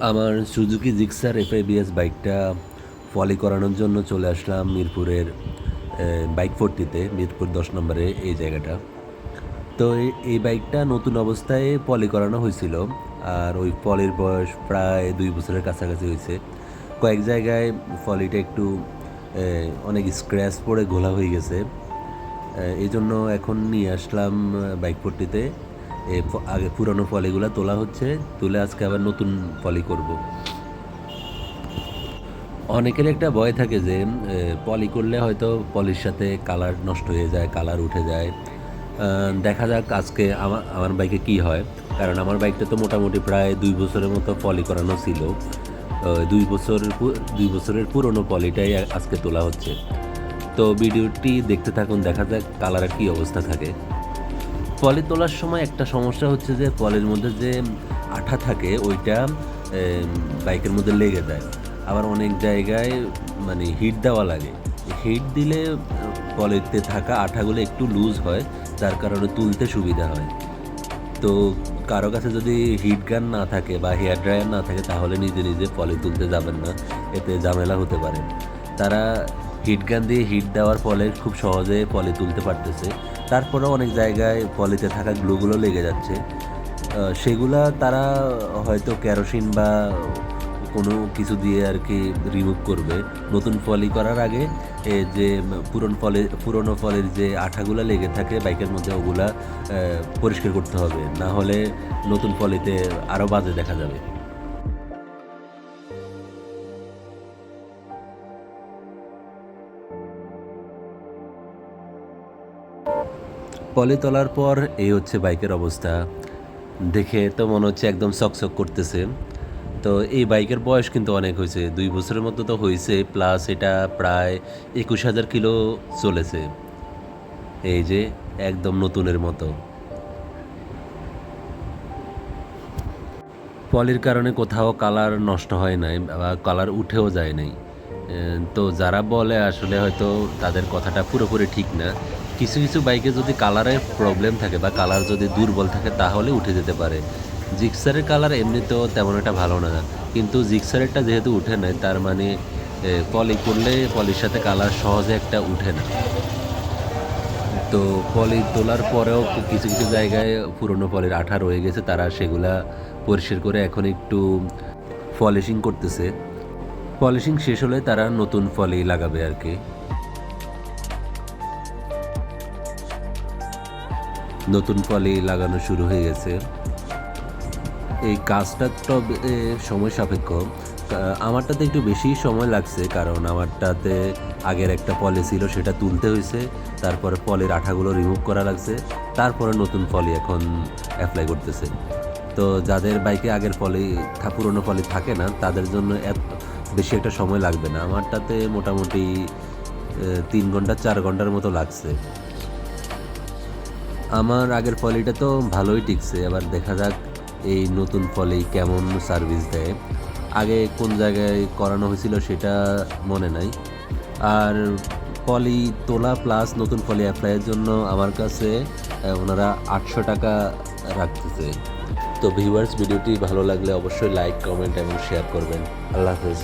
আমার Suzuki Gixxer এফআইবিএস বাইকটা ফলি করানোর জন্য চলে আসলাম মিরপুরের বাইক ফোরটিতে মিরপুর দশ নম্বরে এই জায়গাটা। তো এই- বাইকটা নতুন অবস্থায় পলি করানো হয়েছিল, আর ওই পলির বয়স প্রায় দুই বছরের কাছাকাছি হয়েছে। কয়েক জায়গায় ফলিটা একটু অনেক স্ক্র্যাচ পড়ে ঘোলা হয়ে গেছে। এই জন্য এখন নিয়ে আসলাম বাইক পট্টিতে এ ফ- আগে পুরনো ফলিগুলো তোলা হচ্ছে, তুলে আজকে আবার নতুন ফলি করব। অনেকের একটা ভয় থাকে যে পলি করলে হয়তো পলির সাথে কালার নষ্ট হয়ে যায়, কালার উঠে যায়। দেখা যাক আজকে আমার আমার বাইকে কি হয়। কারণ আমার বাইকটা তো মোটামুটি প্রায় দুই বছরের মতো পলি করানো ছিল। দুই বছর দুই বছরের পুরনো পলিটাই আজকে তোলা হচ্ছে। তো ভিডিওটি দেখতে থাকুন, দেখা যাক কালারের কী অবস্থা থাকে। পলি তোলার সময় একটা সমস্যা হচ্ছে যে পলির মধ্যে যে আঠা থাকে ওইটা বাইকের মধ্যে লেগে যায়। আবার অনেক জায়গায় মানে হিট দেওয়া লাগে। হিট দিলে আহ, থাকা আঠাগুলো একটু লুজ হয় যার কারণে তুলতে সুবিধা হয়। তো কারও কাছে যদি হিট গান না থাকে বা হেয়ার ড্রায়ার না থাকে তাহলে নিজে নিজে পলি তুলতে যাবেন না। এতে ঝামেলা হতে পারে। তারা হিট গান দিয়ে হিট দেওয়ার ফলে খুব সহজে পলি তুলতে পারতেছে। তারপরেও অনেক জায়গায় পলিতে থাকা গ্লুগুলো লেগে যাচ্ছে। সেগুলা তারা হয়তো কেরোসিন বা কোনো কিছু দিয়ে আর কি রিমুভ করবে। নতুন ফলি করার আগে যে পুরনো ফলে পুরনো ফলের যে আঠাগুলা লেগে থাকে, বাইকের মধ্যে ওগুলা পরিষ্কার করতে হবে। না হলে নতুন ফলিতে আরও বাজে দেখা যাবে। পলি তোলার পর এই হচ্ছে বাইকের অবস্থা। দেখে তো মনে হচ্ছে একদম চকচক করতেছে। তো এই বাইকের বয়স কিন্তু অনেক হয়েছে, দুই বছরের মতো তো হয়েছে, প্লাস এটা প্রায় একুশ হাজার কিলো চলেছে। এই যে একদম নতুনের মতো। পলির কারণে কোথাও কালার নষ্ট হয় নাই বা কালার উঠেও যায় নাই। তো যারা বলে আসলে হয়তো তাদের কথাটা পুরোপুরি ঠিক না। কিছু কিছু বাইকে যদি কালারের প্রবলেম থাকে বা কালার যদি দুর্বল থাকে, তাহলে উঠে যেতে পারে। জিক্সারের কালার এমনিতেও তেমন একটা ভালো না। কিন্তু জিক্সারেরটা যেহেতু উঠে নাই, তার মানে পলি করলে পলির সাথে কালার সহজে একটা উঠে না। তো পলি তোলার পরেও কিছু কিছু জায়গায় পুরনো পলির আঠা রয়ে গেছে, তারা সেগুলা পরিষ্কার করে এখন একটু পলিশিং করতেছে। পলিশিং শেষ হলে তারা নতুন ফলি লাগাবে আর কি। নতুন ফলি লাগানো শুরু হয়ে গেছে। এই কাজটা তো সময় সাপেক্ষ। আমারটাতে একটু বেশি সময় লাগছে, কারণ আমারটাতে আগের একটা পলি ছিল, সেটা তুলতে হয়েছে। তারপরে পলির আঠাগুলো রিমুভ করা লাগছে। তারপরে নতুন পলি এখন অ্যাপ্লাই করতেছে। তো যাদের বাইকে আগের ফলে পুরনো পলি থাকে না, তাদের জন্য বেশি একটা সময় লাগবে না। আমারটাতে মোটামুটি তিন ঘণ্টা, চার ঘণ্টার মতো লাগছে। আমার আগের পলিটা তো ভালোই টিকছে, এবার দেখা যাক এই নতুন পলি কেমন সার্ভিস দেয়। আগে কোন জায়গায় করানো হয়েছিল সেটা মনে নাই। আর পলি তোলা প্লাস নতুন পলি অ্যাপ্লাইয়ের জন্য আমার কাছে ওনারা আটশো টাকা রাখতেছে। তো ভিউয়ার্স ভিডিওটি ভালো লাগলে অবশ্যই লাইক কমেন্ট এবং শেয়ার করবেন। আল্লাহ হাফেজ।